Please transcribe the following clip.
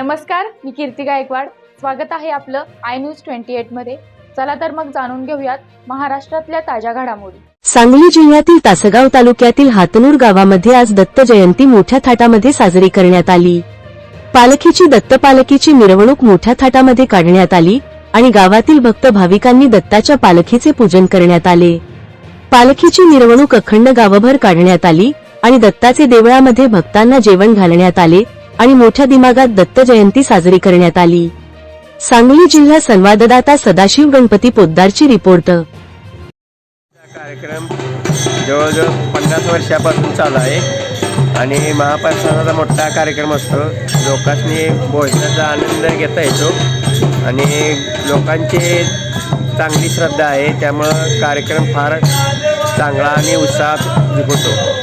नमस्कार मी कीर्ती गायकवाड. स्वागत आहे आपलं आय न्यूज ट्वेंटी एटमध्ये चला तर मग जाणून घेऊयात महाराष्ट्रातल्या ताज्या घडामोडी. सांगली जिल्ह्यातील तासगाव तालुक्यातील हातनूर गावामध्ये आज दत्त जयंती मोठ्या थाटामध्ये साजरी करण्यात आली. पालखीची दत्त पालखीची मिरवणूक मोठ्या थाटामध्ये काढण्यात आली आणि गावातील भक्त भाविकांनी दत्ताच्या पालखीचे पूजन करण्यात आले. पालखीची मिरवणूक अखंड गावभर काढण्यात आली आणि दत्ताचे देवळामध्ये भक्तांना जेवण घालण्यात आले आणि मोठ्या दिमागात दत्त जयंती साजरी करण्यात आली. सांगली जिल्हा संवाददाता सदाशिव गणपती पोद्दारची रिपोर्ट. हा कार्यक्रम जवळजवळ पन्नास वर्षापासून चालू आहे. आणि महाप्रसादाचा मोठा कार्यक्रम असतो. लोकांनी भोजनाचा आनंद घेता येतो. आणि लोकांची चांगली श्रद्धा आहे. त्यामुळं कार्यक्रम फार चांगला आणि उत्साहात होतो